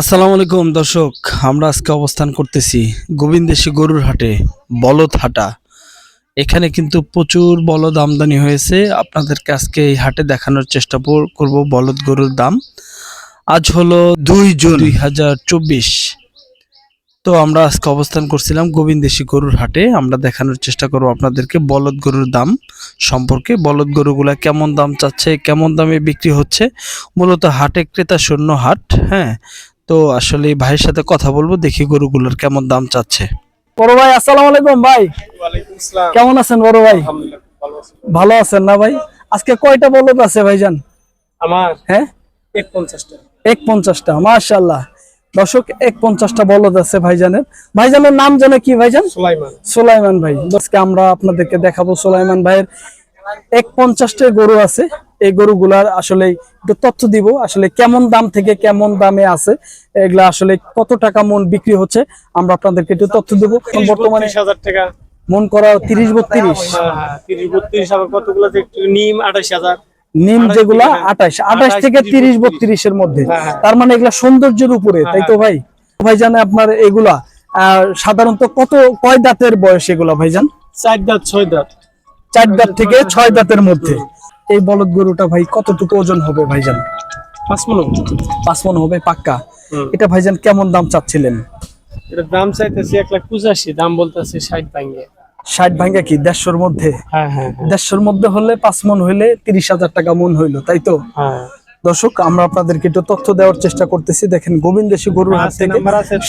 আসসালামু আলাইকুম, দর্শক। আমরা আজকে অবস্থান করতেছি গোবিন্দেশী গরুর হাটে, বলদ হাটা। এখানে কিন্তু প্রচুর বলদ আমদানি হয়েছে। আপনাদেরকে আজকে এই হাটে দেখানোর চেষ্টা করব বলদ গরুর দাম। আজ হলো দুই জুন দুই হাজার চব্বিশ। তো আমরা আজকে অবস্থান করছিলাম গোবিন্দেশী গরুর হাটে। আমরা দেখানোর চেষ্টা করব আপনাদেরকে বলদ গরুর দাম সম্পর্কে। বলদ গরুগুলা কেমন দাম চাচ্ছে, কেমন দামে বিক্রি হচ্ছে? মূলত হাটে ক্রেতা শূন্য হাট হ্যাঁ? তো আসলে ভাইয়ের সাথে কথা বলব দেখি গরুগুলোর কেমন দাম চাচ্ছে। বড় ভাই আসসালামু আলাইকুম ভাই। কেমন আছেন বড় ভাই? ভালো আছেন না ভাই? আজকে কয়টা বলদ আছে ভাইজান? আমার হ্যাঁ? এক পঞ্চাশটা এক পঞ্চাশটা মাশাল্লাহ দর্শক এক পঞ্চাশটা বলদ আছে ভাইজানের। ভাইজানের নাম জানে কি ভাইজান? সুলাইমান। সোলাইমান ভাই। আজকে আমরা আপনাদেরকে দেখাবো সোলাইমান ভাইয়ের এক পঞ্চাশটা গরু আছে। এই গরুগুলার আসলে একটু তথ্য দিব আসলে কেমন দাম থেকে কেমন দামে আছে এগুলা আসলে কত টাকা মন বিক্রি হচ্ছে আমরা আপনাদেরকে একটু তথ্য দিব। বর্তমানে হাজার টাকা। মন করা তিরিশ বত্রিশ। হ্যাঁ, হ্যাঁ, তিরিশ বত্রিশ আবার কতগুলো নিম আঠাশ হাজার। নিম যেগুলা হ্যাঁ। আঠাশ আঠাশ থেকে তিরিশ, তিরিশ বত্রিশ। বত্রিশের মধ্যে। হ্যাঁ, হ্যাঁ। তার মানে এগুলা সৌন্দর্যের উপরে তাই তো ভাই ভাই? জানে আপনার এগুলা আহ, সাধারণত কত কয় দাঁতের বয়স এগুলা ভাইজান? চার দাঁত ছয় দাঁত। চার দাঁত থেকে ছয় দাঁতের মধ্যে। এই বলদ গরুটা ভাই কতটুকু ওজন হবে ভাইজান? পাঁচ মনে পাঁচ মন হবে পাক্কা? এটা ভাইজান কেমন দাম চাচ্ছিলেন? এটার দাম চাইতেছি এক লাখ পঁচাশি দাম বলতেছে ষাট ভাঙ্গে। ষাট ভাঙ্গা কি দেড়শোর মধ্যে? হ্যাঁ হ্যাঁ হ্যাঁ, দেড়শোর মধ্যে হলে পাঁচ মন হইলে তিরিশ হাজার টাকা মন হইল তাই তো? দর্শক আমরা আপনাদেরকে একটু তথ্য দেওয়ার চেষ্টা করতেছি। দেখেন গোবিন্দেশী গরুর আছে, থেকে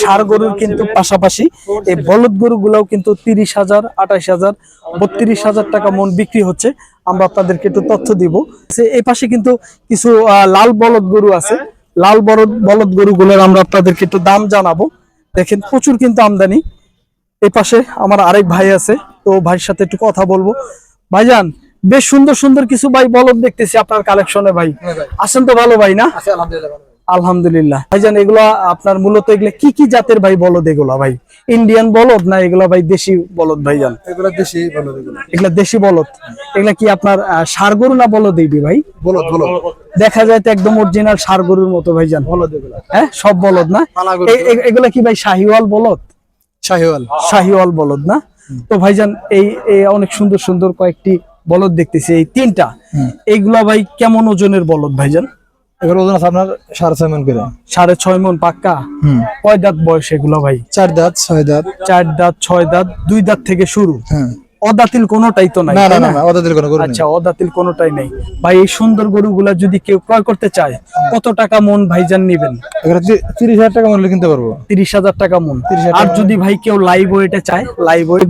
সার গরুর কিন্তু পাশাপাশি এই বলদ গরুগুলাও কিন্তু তিরিশ হাজার আঠাশ হাজার বত্রিশ হাজার টাকা মন বিক্রি হচ্ছে। আমরা আপনাদেরকে একটু তথ্য দিব। এই পাশে কিন্তু কিছু লাল বলদ গরু আছে। লাল বলদ বলদ গরুগুলোর আমরা আপনাদেরকে একটু দাম জানাব। দেখেন প্রচুর কিন্তু আমদানি। এই পাশে আমার আরেক ভাই আছে তো ভাইয়ের সাথে একটু কথা বলব। ভাইজান বেশ সুন্দর সুন্দর কিছু ভাই বলদ দেখতেছি আপনার কালেকশনে ভাই। আসেন তো ভালো ভাই না? আলহামদুলিল্লাহ ভাইজান এগুলা আপনার মূলত এগুলা কি কি জাতের ভাই বলদ এগুলা ভাই? ইন্ডিয়ান বলদ না এগুলা ভাই দেশি বলদ ভাইজান? এগুলো দেশি বলো এগুলো। দেশি বলদ। এগুলা কি আপনার ষাড় গরু না বলদ এইবি ভাই? বলো বলো দেখা যায় তো একদম অরিজিনাল ষাড় গরুর মতো ভাইজান। বলো এগুলো। হ্যাঁ সব বলদ না? এগুলা কি ভাই শাহিওয়াল বলদ? শাহিওয়াল। শাহিওয়াল বলদ না? তো ভাইজান এই এই অনেক সুন্দর সুন্দর কয়েকটি বলদ দেখতেছি এই তিনটা। এইগুলা ভাই কেমন ওজনের বলদ ভাইজান? এগুলো ওজন আছে আপনার সাড়ে ছয় মন করে। সাড়ে ছয় মন পাক্কা? কয় দাঁত বয়স এগুলো ভাই? চার দাঁত ছয় দাঁত। চার দাঁত ছয় দাঁত দুই দাঁত থেকে শুরু। হ্যাঁ। অদাতিল কোনোটাই তো নাই না না না কোনো গরু আচ্ছা অদাতিল কোনোটাই নেই। ভাই এই সুন্দর গরুগুলা যদি কেউ ক্রয় করতে চায় কত টাকা মন ভাইজান নিবেন? এগুলো হাজার টাকা মূল্য কিনতে পারব। তিরিশ হাজার টাকা মন। 30,000 আর যদি ভাই কেউ লাইভ ওয়েটে চায় লাইভ ওয়েট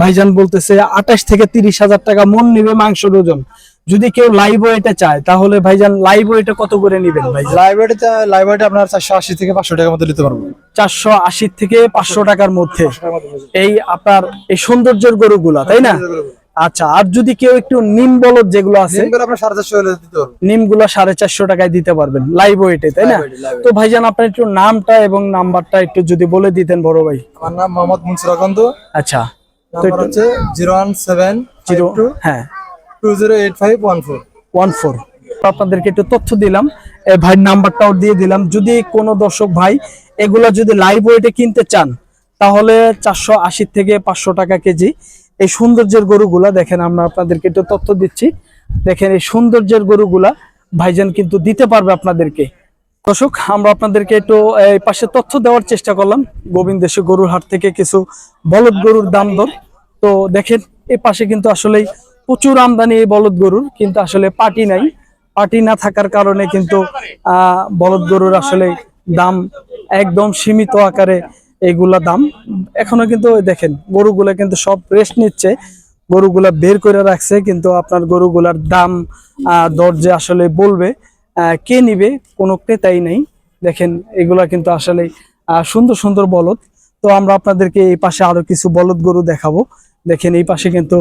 ভাইজান বলতেছে আঠাশ থেকে তিরিশ হাজার টাকা মন নিবে মাংসের ওজন। যদি কেউ লাইভ ওয়েটে চায় তাহলে ভাইজান লাইভ ওয়েটে কত করে নিবেন ভাইজান? লাইব্রেরিতে লাইব্রেরিতে আপনার চারশো আশি থেকে পাঁচশো টাকার মধ্যে নিতে পারব। চারশো আশি থেকে পাঁচশো টাকার মধ্যে। এই আপনার এই সৌন্দর্যের গরুগুলা তাই না? আচ্ছা আর যদি কেউ একটু নিম বলদ যেগুলো আছে নিমগুলা সাড়ে চারশো টাকায় দিতে পারবেন লাইভ ওয়েটে তাই না। তো ভাইজান আপনার একটু নামটা এবং নাম্বারটা একটু যদি বলে দিতেন বড় ভাই। আমার নাম মোহাম্মদ মুনসুর আকন্দ। আচ্ছা তো হচ্ছে zero one seven zero two হ্যাঁ। Five one four one four আপনাদেরকে একটু তথ্য দিলাম। এ ভাইয়ের নাম্বারটাও দিয়ে দিলাম। যদি কোনো দর্শক ভাই এগুলা যদি লাইভ ওয়েটে কিনতে চান, তাহলে চারশো আশি থেকে পাঁচশো টাকা কেজি এই সৌন্দর্যের গরুগুলা দেখেন, আমরা আপনাদেরকে একটু তথ্য দিচ্ছি। দেখেন, এই সৌন্দর্যের গরুগুলা ভাইজান কিন্তু দিতে পারবে আপনাদেরকে। দর্শক, আমরা আপনাদেরকে একটু এই পাশে তথ্য দেওয়ার চেষ্টা করলাম। গোবিন্দেশী গরুর হাট থেকে কিছু বলদ গরুর দাম দর। তো দেখেন এই পাশে কিন্তু আসলেই প্রচুর আমদানি এই বলদ গরুর কিন্তু আসলে পাটি নাই। পাটি না থাকার কারণে কিন্তু বলদ গরুর আসলে দাম একদম সীমিত আকারে এইগুলা দাম। এখনও কিন্তু দেখেন গরুগুলা কিন্তু সব রেস্ট নিচ্ছে গরুগুলা বের করে রাখছে কিন্তু আপনার গরুগুলার দাম আহ, দর আসলে বলবে কে নিবে কোনো ক্রেতাই নেই। দেখেন এগুলা কিন্তু আসলে সুন্দর সুন্দর বলদ। তো আমরা আপনাদেরকে এই পাশে আরও কিছু বলদ গরু দেখাবো। দেখেন এই পাশে কিন্তু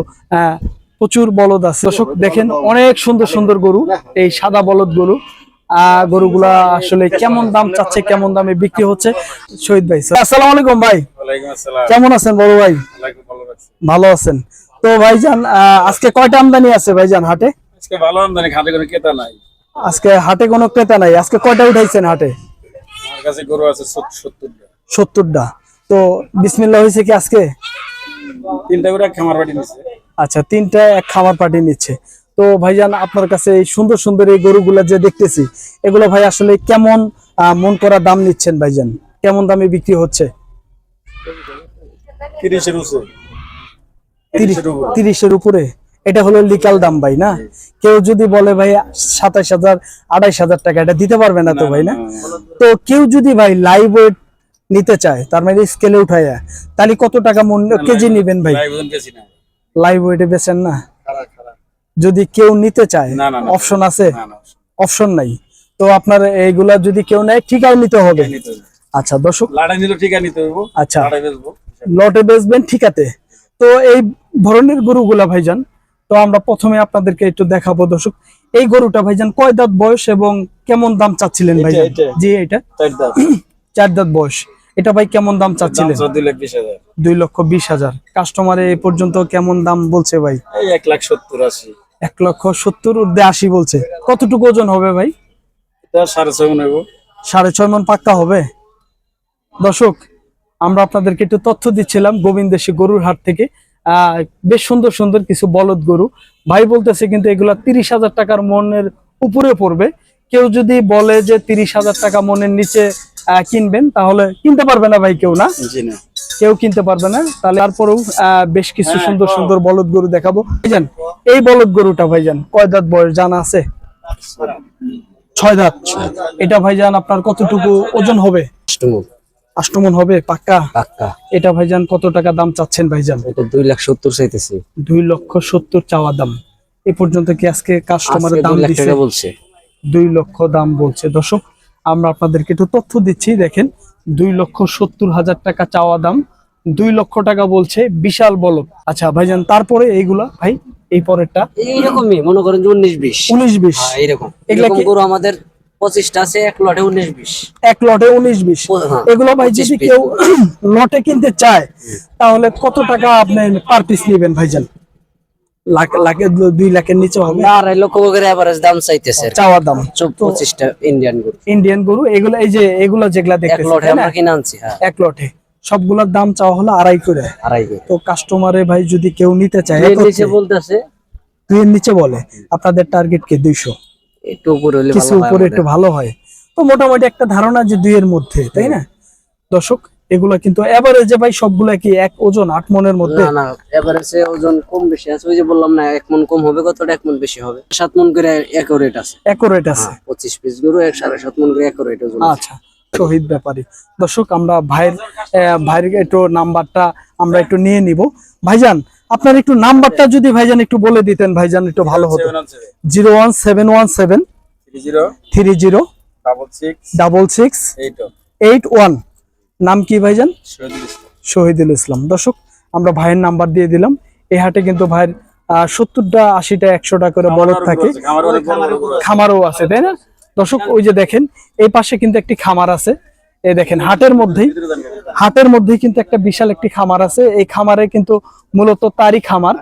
প্রচুর বলদ আছে। দর্শক দেখেন অনেক সুন্দর সুন্দর গরু। এই সাদা বলদ গরু। আহ গরুগুলা আসলে কেমন দাম চাচ্ছে কেমন দামে বিক্রি হচ্ছে শহীদ ভাই। আসসালামু আলাইকুম ভাই। কেমন আছেন বড় ভাই? ভালো আছেন। তো ভাইজান আহ, আজকে কয়টা আমদানি আছে ভাইজান হাটে? আজকে ভালো আমদানি খাতে কোনো কেতা নাই। আজকে হাটে কোনো ক্রেতা নাই। আজকে কয়টা উঠাইছেন হাটে? কাছে গরু আছে সত্তরটা। সত্তরটা। তো বিসমিল্লা হয়েছে কি আজকে? তিনটা করে খামার বাড়ি নিচ্ছে আচ্ছা তিনটা এক খামার পার্টি নিচ্ছে। তো ভাইজান আপনার কাছে এই সুন্দর সুন্দর এই গরুগুলা যে দেখতেছি এগুলো ভাই আসলে কেমন মন করা দাম নিচ্ছেন ভাইজান? কেমন দামে বিক্রি হচ্ছে? তিরিশের উপরে। এটা হলো লিকাল দাম ভাই না? কেউ যদি বলে ভাই সাতাশ হাজার আড়াইশ হাজার টাকা এটা দিতে পারবে না তো ভাই না তো কেউ যদি ভাই লাইভ ওয়েট নিতে চায় তার মানে স্কেলে উঠাইয়া তাহলে কত টাকা মন কেজি নিবেন ভাই? লাইভ ওয়েটে বেচেন না? যদি কেউ নিতে চায়। অপশন আছে? অপশন নাই। তো আপনার এইগুলা যদি কেউ নেয় ঠিকাও নিতে হবে। আচ্ছা দর্শক। লাড়াই নিলে ঠিক নিতে হইব। আচ্ছা। লটে বেচবেন ঠিকাতে। তো এই ধরনের গরুগুলা ভাইজান তো আমরা প্রথমে আপনাদেরকে একটু দেখাবো দর্শক। এই গরুটা ভাইজান কয় দাঁত বয়স এবং কেমন দাম চাচ্ছিলেন ভাইজান। জি এটা চার দাঁত বয়স। এটা ভাই কেমন দাম চাচ্ছিলেন? দুই লক্ষ বিশ হাজার। কাস্টমার এ পর্যন্ত কেমন দাম বলছে ভাই? এক লাখ সত্তর আশি। এক লক্ষ সত্তর ঊর্ধ্বে আশি বলছে। কতটুকু ওজন হবে ভাই? সাড়ে ছয় মনে সাড়ে ছয় মন পাক্কা হবে? দর্শক আমরা আপনাদেরকে একটু তথ্য দিচ্ছিলাম গোবিন্দেশী গরুর হাট থেকে। আহ, বেশ সুন্দর সুন্দর কিছু বলদ গরু। ভাই বলতেছে কিন্তু এগুলা তিরিশ হাজার টাকার মনের উপরে পড়বে। কেউ যদি বলে যে তিরিশ হাজার টাকা মনের নিচে কিনবেন তাহলে কিনতে পারবে না ভাই কেউ না। কেউ কিনতে পারবে না। তাহলে তারপরেও বেশ কিছু সুন্দর সুন্দর বলদ গরু দেখাবো। ভাইজান এই বলদ গরুটা ভাইজান কয় দাঁত বয়স জানা আছে? ছয় দাঁত। এটা ভাইজান আপনার কতটুকু ওজন হবে? আষ্টমন হবে পাক্কা? পাক্কা। এটা ভাইজান কত টাকা দাম চাচ্ছেন ভাইজান? এটা দুই লাখ সত্তর চাইতেছি। দুই লক্ষ সত্তর চাওয়া দাম। এ পর্যন্ত কি আজকে কাস্টমারের দাম টাকা বলছে। দুই লক্ষ দাম বলছে। দর্শক আমরা আপনাদেরকে একটু তথ্য দিচ্ছি দেখেন দুই লক্ষ সত্তর হাজার টাকা চাওয়া দাম দুই লক্ষ টাকা বলছে বিশাল বলদ। আচ্ছা ভাইজান তারপরে এইগুলা ভাই এই পরেরটা? এইরকমই মনে করেন যে উনিশ বিশ। উনিশ বিশ। হ্যাঁ, এইরকম। এগুলা এরকম কি- গরু আমাদের পঁচিশটা আছে এক লটে উনিশ বিশ। এক লটে উনিশ বিশ। হ্যাঁ, এগুলো ভাই 25 যদি কেউ লটে কিনতে চায় তাহলে কত টাকা আপনি পার পিস নেবেন ভাইজান? লাখ দুই লাখের নিচে হবে। আড়াই লক্ষ করে এভারেজ দাম চাইতেছে। আর কি। চাওয়া দাম পঁচিশটা ইন্ডিয়ান গরু। ইন্ডিয়ান গরু এগুলো এই যে এগুলো যেগুলা এক লটে তাই আমরা কিনে আনছি হ্যাঁ। এক লটে। সবগুলোর দাম চাওয়া হলো আড়াই করে। আড়াই করে। তো কাস্টমারে ভাই যদি কেউ নিতে চায় নিচে বলতেছে। দুইয়ের নিচে বলে আপনাদের টার্গেট কে? দুইশো। একটু উপরে হলে কিছু উপরে একটু ভালো হয়। তো মোটামুটি একটা ধারণা যে দুইয়ের মধ্যে তাই না? দর্শক এগুলা কিন্তু এভারেজে ভাই সবগুলা কি এক ওজন আট মনের মধ্যে? না না এভারেজে ওজন কম বেশি আছে। ওই যে বললাম না এক মন কম হবে কতটা এক মন বেশি হবে? সাত মন করে একরেট আছে। অ্যাকোরেট আছে। হ্যাঁ, পঁচিশ পিস গরু এক সাড়ে সাত মন করে একরেট ওজন আচ্ছা শহীদ ব্যাপারী। দর্শক আমরা ভাইয়ের আহ, ভাইয়ের একটু নাম্বারটা আমরা একটু নিয়ে নিব। ভাইজান আপনার একটু নাম্বারটা যদি ভাইজান একটু বলে দিতেন ভাইজান একটু ভালো হতো। Zero one seven one seven three zero three zero double six double six eight eight one. নাম কি ভাইজান? শহীদুল ইসলাম। শহীদুল ইসলাম। দর্শক আমরা ভাইয়ের নাম্বার দিয়ে দিলাম। এই হাটে কিন্তু ভাইয়ের সত্তরটা আশিটা একশোটা করে বলদ থাকে। খামারও আছে তাই না? দর্শক ওই যে দেখেন এই পাশে কিন্তু একটি খামার আছে। এই দেখেন হাটের মধ্যেই হাটের মধ্যেই কিন্তু একটা বিশাল একটি খামার আছে। এই খামারে কিন্তু মূলত তারই খামার।